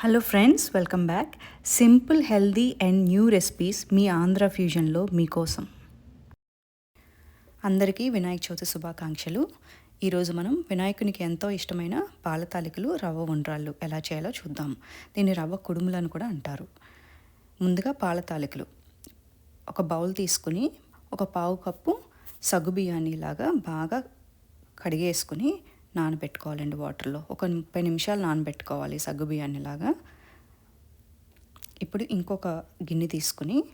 Hello friends welcome back simple healthy and new recipes మీ ఆంధ్ర ఫ్యూజన్లో మీకోసం. అందరికీ వినాయక చవితి శుభాకాంక్షలు. ఈరోజు మనం వినాయకునికి ఎంతో ఇష్టమైన పాల తాలికలు రవ్వ ఉండ్రాళ్ళు ఎలా చేయాలో చూద్దాం. దీన్ని రవ్వ కుడుములను కూడా అంటారు. ముందుగా పాల తాలికలు ఒక బౌల్ తీసుకుని ఒక పావు కప్పు సగ్గు బియ్యాన్ని ఇలాగా బాగా కడిగేసుకుని నానబెట్టుకోవాలండి వాటర్లో. ఒక ముప్పై నిమిషాలు నానబెట్టుకోవాలి సగ్గు బియ్యాన్నిలాగా ఇప్పుడు ఇంకొక గిన్నె తీసుకుని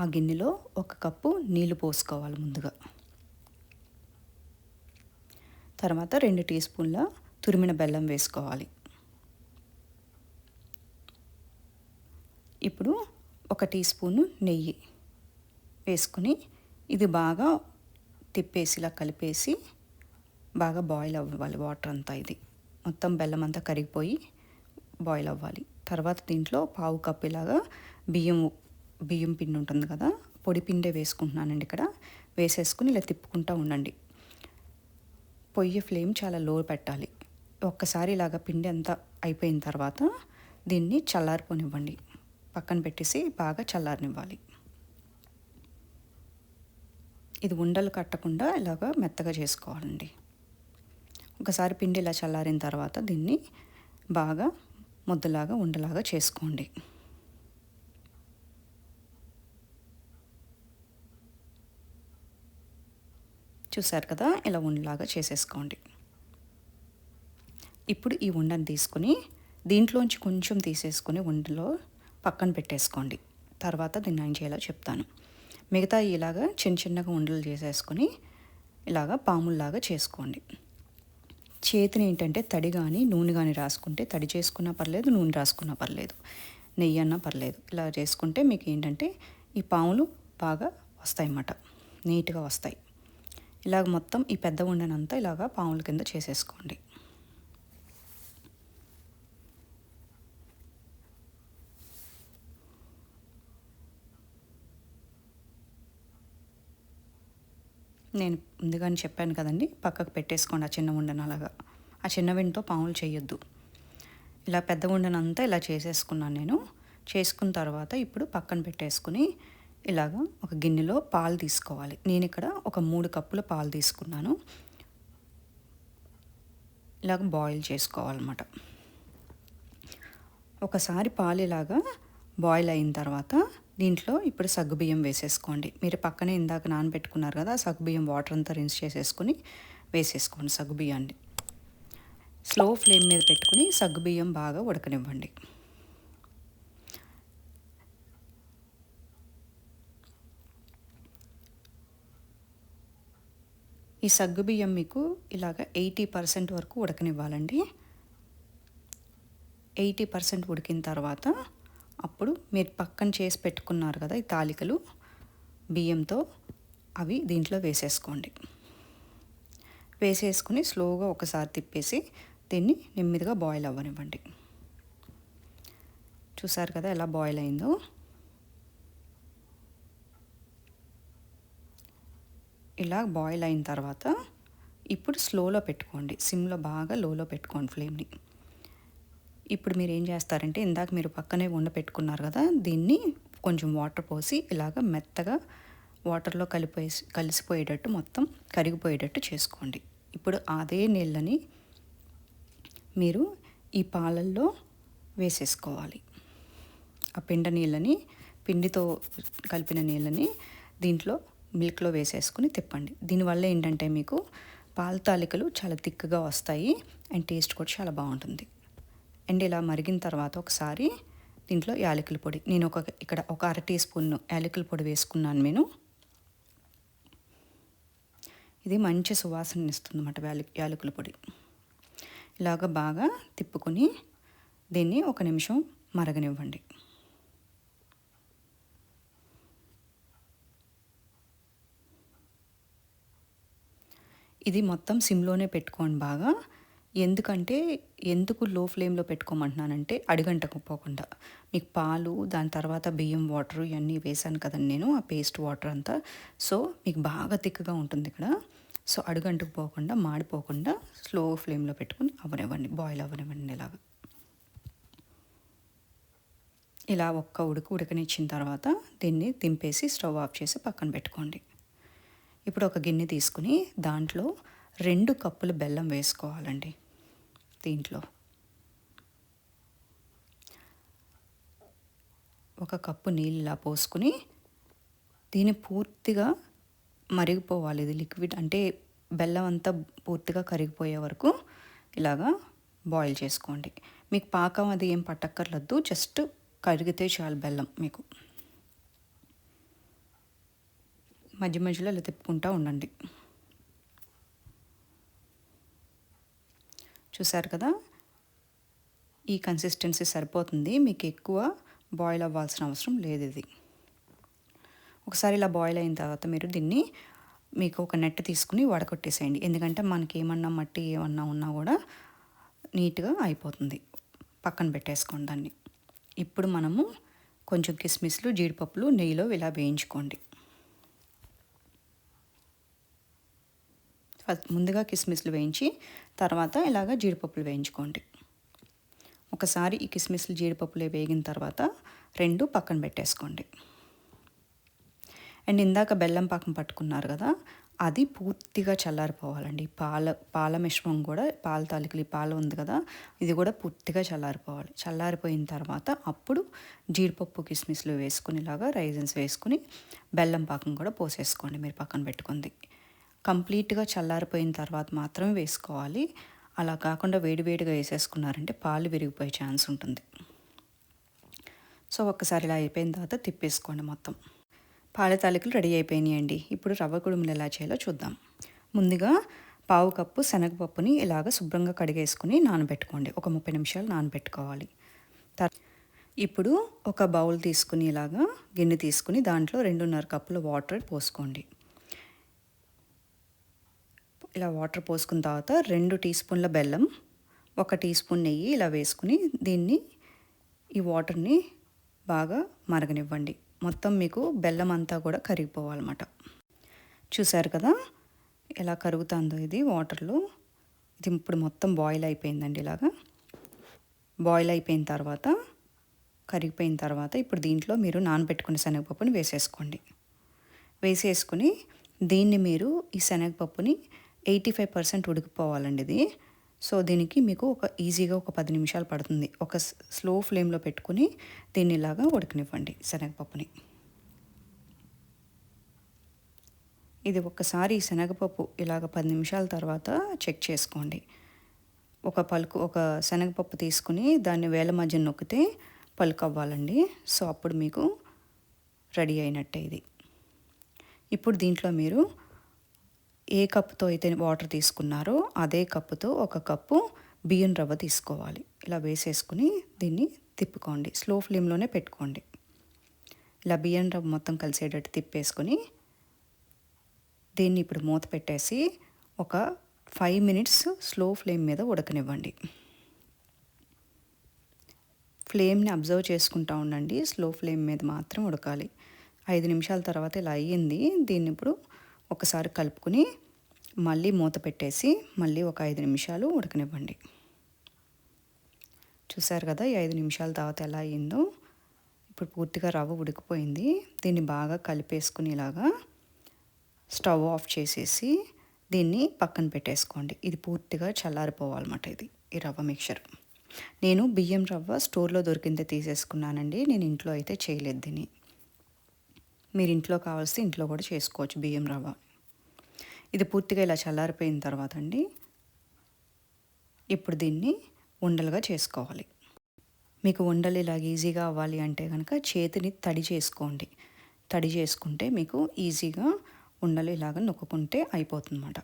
ఆ గిన్నెలో ఒక కప్పు నీళ్ళు పోసుకోవాలి ముందుగా. తర్వాత రెండు టీ స్పూన్ల తురిమిన బెల్లం వేసుకోవాలి. ఇప్పుడు ఒక టీ స్పూను నెయ్యి వేసుకుని ఇది బాగా తిప్పేసి ఇలా కలిపేసి బాగా బాయిల్ అవ్వాలి వాటర్ అంతా ఇది. మొత్తం బెల్లం అంతా కరిగిపోయి బాయిల్ అవ్వాలి. తర్వాత దీంట్లో పావు కప్పు ఇలాగా బియ్యం బియ్యం పిండి ఉంటుంది కదా పొడి పిండే వేసుకుంటున్నానండి ఇక్కడ. వేసేసుకుని ఇలా తిప్పుకుంటూ ఉండండి. పొయ్యి ఫ్లేమ్ చాలా లో పెట్టాలి. ఒక్కసారి ఇలాగ పిండి అంతా అయిపోయిన తర్వాత దీన్ని చల్లారిపోనివ్వండి. పక్కన పెట్టేసి బాగా చల్లారనివ్వాలి. ఇది ఉండలు కట్టకుండా ఇలాగ మెత్తగా చేసుకోవాలండి. ఒకసారి పిండి ఇలా చల్లారిన తర్వాత దీన్ని బాగా ముద్దలాగా ఉండలాగా చేసుకోండి. చూసారు కదా? ఇలా ఉండలాగా చేసేసుకోండి. ఇప్పుడు ఈ ఉండని తీసుకుని దీంట్లోంచి కొంచెం తీసేసుకుని ఉండలో పక్కన పెట్టేసుకోండి. తర్వాత దీన్ని ఏం చేయాలో చెప్తాను. మిగతా ఇలాగా చిన్న చిన్నగా ఉండలు చేసేసుకొని ఇలాగా పాముల్లాగా చేసుకోండి. చేతిని ఏంటంటే తడి కానీ నూనె కానీ రాసుకుంటే తడి చేసుకున్నా పర్లేదు నూనె రాసుకున్నా పర్లేదు నెయ్యి అన్నా పర్లేదు. ఇలా చేసుకుంటే మీకు ఏంటంటే ఈ పాములు బాగా వస్తాయి అన్నమాట నీట్గా వస్తాయి. ఇలాగ మొత్తం ఈ పెద్ద ఉండనంతా ఇలాగా పాముల కింద చేసేసుకోండి. నేను ముందుగానే చెప్పాను కదండి పక్కకు పెట్టేసుకోండి ఆ చిన్న ఉండను అలాగా. ఆ చిన్న వింటో పాములు చేయొద్దు. ఇలా పెద్ద ఉండనంతా ఇలా చేసేసుకున్నాను నేను. చేసుకున్న తర్వాత ఇప్పుడు పక్కన పెట్టేసుకుని ఇలాగా ఒక గిన్నెలో పాలు తీసుకోవాలి. నేను ఇక్కడ ఒక మూడు కప్పుల పాలు తీసుకున్నాను. ఇలాగ బాయిల్ చేసుకోవాలన్నమాట. ఒకసారి పాలు ఇలాగా బాయిల్ అయిన తర్వాత దీంట్లో ఇప్పుడు సగ్గుబియ్యం వేసేసుకోండి. మీరు పక్కనే ఇందాక నానబెట్టుకున్నారు కదా సగ్గుబియ్యం వాటర్ అంతా రిన్స్ చేసేసుకొని వేసేసుకోండి సగ్గుబియ్యాన్ని. స్లో ఫ్లేమ్ మీద పెట్టుకుని సగ్గుబియ్యం బాగా ఉడకనివ్వండి. ఈ సగ్గుబియ్యం మీకు ఇలాగ ఎయిటీ పర్సెంట్ వరకు ఉడకనివ్వాలండి. ఎయిటీ పర్సెంట్ ఉడికిన తర్వాత అప్పుడు మీరు పక్కన చేసి పెట్టుకున్నారు కదా ఈ తాలికలు బియ్యంతో అవి దీంట్లో వేసేసుకోండి. వేసేసుకుని స్లోగా ఒకసారి తిప్పేసి దీన్ని నెమ్మదిగా బాయిల్ అవ్వనివ్వండి. చూసారు కదా ఎలా బాయిల్ అయిందో? ఇలా బాయిల్ అయిన తర్వాత ఇప్పుడు స్లోలో పెట్టుకోండి. సిమ్లో బాగా లోలో పెట్టుకోండి ఫ్లేమ్ని ఇప్పుడు మీరు ఏం చేస్తారంటే ఇందాక మీరు పక్కనే ఉండ పెట్టుకున్నారు కదా దీన్ని కొంచెం వాటర్ పోసి ఇలాగ మెత్తగా వాటర్లో కలిపోయి కలిసిపోయేటట్టు మొత్తం కరిగిపోయేటట్టు చేసుకోండి. ఇప్పుడు అదే నీళ్ళని మీరు ఈ పాలల్లో వేసేసుకోవాలి. ఆ పిండ నీళ్ళని పిండితో కలిపిన నీళ్ళని దీంట్లో మిల్క్లో వేసేసుకుని తిప్పండి. దీనివల్ల ఏంటంటే మీకు పాల తాలికలు చాలా థిక్గా వస్తాయి అండ్ టేస్ట్ కూడా చాలా బాగుంటుంది. అండ్ ఇలా మరిగిన తర్వాత ఒకసారి దీంట్లో యాలకుల పొడి. నేను ఒక ఇక్కడ ఒక అర టీ స్పూన్ యాలకుల పొడి వేసుకున్నాను నేను. ఇది మంచి సువాసన ఇస్తుంది అన్నమాట యాల యాలకుల పొడి. ఇలాగ బాగా తిప్పుకొని దీన్ని ఒక నిమిషం మరగనివ్వండి. ఇది మొత్తం సిమ్లోనే పెట్టుకోండి బాగా. ఎందుకంటే ఎందుకు లో ఫ్లేమ్లో పెట్టుకోమంటున్నానంటే అడిగంటకపోకుండా మీకు పాలు దాని తర్వాత బియ్యం వాటర్ ఇవన్నీ వేసాను కదండి నేను ఆ పేస్ట్ వాటర్ అంతా. సో మీకు బాగా థిక్గా ఉంటుంది ఇక్కడ. సో అడుగంటుకు పోకుండా మాడిపోకుండా స్లో ఫ్లేమ్లో పెట్టుకుని అవనివ్వండి బాయిల్ అవ్వనివ్వండి ఇలాగా. ఇలా ఒక్క ఉడుకు ఉడకనిచ్చిన తర్వాత దీన్ని దింపేసి స్టవ్ ఆఫ్ చేసి పక్కన పెట్టుకోండి. ఇప్పుడు ఒక గిన్నె తీసుకుని దాంట్లో రెండు కప్పులు బెల్లం వేసుకోవాలండి. దీంట్లో ఒక కప్పు నీళ్ళు ఇలా పోసుకుని దీన్ని పూర్తిగా మరిగిపోవాలి. ఇది లిక్విడ్ అంటే బెల్లం అంతా పూర్తిగా కరిగిపోయే వరకు ఇలాగా బాయిల్ చేసుకోండి. మీకు పాకం అది ఏం పట్టక్కర్లేదు. జస్ట్ కరిగితే చాలు బెల్లం మీకు. మధ్య మధ్యలో ఇలా తిప్పుకుంటూ ఉండండి. చూసారు కదా? ఈ కన్సిస్టెన్సీ సరిపోతుంది. మీకు ఎక్కువ బాయిల్ అవ్వాల్సిన అవసరం లేదు ఇది. ఒకసారి ఇలా బాయిల్ అయిన తర్వాత మీరు దీన్ని మీకు ఒక నెట్ తీసుకుని వడకొట్టేసేయండి. ఎందుకంటే మనకి ఏమన్నా మట్టి ఏమన్నా ఉన్నా కూడా నీట్గా అయిపోతుంది. పక్కన పెట్టేసుకోండి దాన్ని. ఇప్పుడు మనము కొంచెం కిస్మిస్లు జీడిపప్పులు నెయ్యిలో ఇలా వేయించుకోండి. ముందుగా కిస్మిస్లు వేయించి తర్వాత ఇలాగ జీడిపప్పులు వేయించుకోండి. ఒకసారి ఈ కిస్మిస్లు జీడిపప్పులు వేగిన తర్వాత రెండు పక్కన పెట్టేసుకోండి. అండ్ ఇందాక బెల్లం పాకం పట్టుకున్నారు కదా అది పూర్తిగా చల్లారిపోవాలండి. పాల పాల మిశ్రమం కూడా పాల తాలికలు పాల ఉంది కదా ఇది కూడా పూర్తిగా చల్లారిపోవాలి. చల్లారిపోయిన తర్వాత అప్పుడు జీడిపప్పు కిస్మిస్లు వేసుకునేలాగా రైజన్స్ వేసుకుని బెల్లం పాకం కూడా పోసేసుకోండి మీరు పక్కన పెట్టుకుంది. కంప్లీట్గా చల్లారిపోయిన తర్వాత మాత్రమే వేసుకోవాలి. అలా కాకుండా వేడివేడిగా వేసేసుకున్నారంటే పాలు విరిగిపోయే ఛాన్స్ ఉంటుంది. సో ఒక్కసారి ఇలా అయిపోయిన తర్వాత తిప్పేసుకోండి మొత్తం. పాల తాలికలు రెడీ అయిపోయినాయండి. ఇప్పుడు రవ్వ కుడుములు ఎలా చేయాలో చూద్దాం. ముందుగా పావు కప్పు శనగపప్పుని ఇలాగ శుభ్రంగా కడిగేసుకుని నానబెట్టుకోండి. ఒక ముప్పై నిమిషాలు నానబెట్టుకోవాలి. ఇప్పుడు ఒక బౌల్ తీసుకుని ఇలాగా గిన్నె తీసుకుని దాంట్లో రెండున్నర కప్పుల వాటర్ పోసుకోండి. ఇలా వాటర్ పోసుకున్న తర్వాత రెండు టీ స్పూన్ల బెల్లం ఒక టీ స్పూన్ నెయ్యి ఇలా వేసుకుని దీన్ని ఈ వాటర్ని బాగా మరగనివ్వండి. మొత్తం మీకు బెల్లం అంతా కూడా కరిగిపోవాలన్నమాట. చూసారు కదా? ఎలా కరుగుతుందో ఇది వాటర్లో. ఇది ఇప్పుడు మొత్తం బాయిల్ అయిపోయిందండి ఇలాగా. బాయిల్ అయిపోయిన తర్వాత కరిగిపోయిన తర్వాత ఇప్పుడు దీంట్లో మీరు నానబెట్టుకున్న శనగపప్పుని వేసేసుకోండి. వేసేసుకుని దీన్ని మీరు ఈ శనగపప్పుని ఎయిటీ ఫైవ్ పర్సెంట్ ఉడికిపోవాలండి ఇది. సో దీనికి మీకు ఒక ఈజీగా ఒక పది నిమిషాలు పడుతుంది. ఒక స్లో ఫ్లేమ్లో పెట్టుకుని దీన్ని ఇలాగా ఉడకనివ్వండి శనగపప్పుని. ఇది ఒక్కసారి శనగపప్పు ఇలాగ పది నిమిషాల తర్వాత చెక్ చేసుకోండి. ఒక పలుకు ఒక శనగపప్పు తీసుకుని దాన్ని వేల మధ్య నొక్కితే పలుకు అవ్వాలండి. సో అప్పుడు మీకు రెడీ అయినట్టే ఇది. ఇప్పుడు దీంట్లో మీరు ఏ కప్పుతో అయితే వాటర్ తీసుకున్నారో అదే కప్పుతో ఒక కప్పు బియ్యం రవ్వ తీసుకోవాలి. ఇలా వేసేసుకుని దీన్ని తిప్పుకోండి. స్లో ఫ్లేమ్లోనే పెట్టుకోండి. ఇలా బియ్యం రవ్వ మొత్తం కలిసేటట్టు తిప్పేసుకొని దీన్ని ఇప్పుడు మూత పెట్టేసి ఒక ఫైవ్ మినిట్స్ స్లో ఫ్లేమ్ మీద ఉడకనివ్వండి. ఫ్లేమ్ని అబ్జర్వ్ చేసుకుంటూ ఉండండి. స్లో ఫ్లేమ్ మీద మాత్రం ఉడకాలి. ఐదు నిమిషాల తర్వాత ఇలా అయ్యింది. దీన్ని ఇప్పుడు ఒకసారి కలుపుకుని మళ్ళీ మూత పెట్టేసి మళ్ళీ ఒక ఐదు నిమిషాలు ఉడకనివ్వండి. చూసారు కదా ఈ ఐదు నిమిషాల తర్వాత ఎలా అయ్యిందో? ఇప్పుడు పూర్తిగా రవ్వ ఉడికిపోయింది. దీన్ని బాగా కలిపేసుకునేలాగా స్టవ్ ఆఫ్ చేసేసి దీన్ని పక్కన పెట్టేసుకోండి. ఇది పూర్తిగా చల్లారిపోవాలన్నమాట ఇది ఈ రవ్వ మిక్చర్. నేను బియ్యం రవ్వ స్టోర్లో దొరికిందే తీసేసుకున్నానండి. నేను ఇంట్లో అయితే చేయలేదు దీన్ని. మీరు ఇంట్లో కావాల్సి ఇంట్లో కూడా చేసుకోవచ్చు బియ్యం రవ్వ. ఇది పూర్తిగా ఇలా చల్లారిపోయిన తర్వాత అండి. ఇప్పుడు దీన్ని ఉండలుగా చేసుకోవాలి. మీకు ఉండలు ఇలాగ ఈజీగా అవ్వాలి అంటే కనుక చేతిని తడి చేసుకోండి. తడి చేసుకుంటే మీకు ఈజీగా ఉండలు ఇలాగ నొక్కుంటే అయిపోతుందన్నమాట.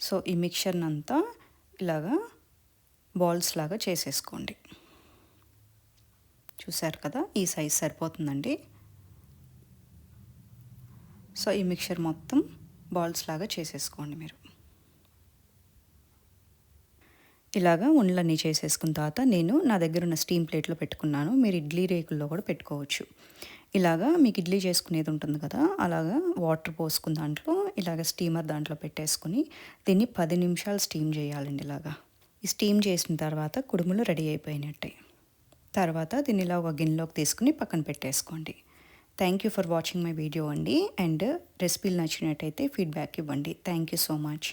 సో ఈ మిక్చర్నంతా ఇలాగా బాల్స్ లాగా చేసేసుకోండి. చూశారు కదా ఈ సైజ్ సరిపోతుందండి. సో ఈ మిక్చర్ మొత్తం బాల్స్ లాగా చేసేసుకోండి మీరు. ఇలాగా ఉండలన్నీ చేసేసుకున్న తర్వాత నేను నా దగ్గర ఉన్న స్టీమ్ ప్లేట్లో పెట్టుకున్నాను. మీరు ఇడ్లీ రేకుల్లో కూడా పెట్టుకోవచ్చు. ఇలాగా మీకు ఇడ్లీ చేసుకునేది ఉంటుంది కదా అలాగా వాటర్ పోసుకున్న దాంట్లో ఇలాగ స్టీమర్ దాంట్లో పెట్టేసుకుని దీన్ని పది నిమిషాలు స్టీమ్ చేయాలండి ఇలాగా. ఈ స్టీమ్ చేసిన తర్వాత కుడుములు రెడీ అయిపోయినట్టే. తర్వాత దీన్ని ఇలా ఒక గిన్నెలోకి తీసుకుని పక్కన పెట్టేసుకోండి. Thank you for watching my video అండి. అండ్ రెసిపీలు నచ్చినట్టయితే ఫీడ్బ్యాక్ ఇవ్వండి. Thank you so much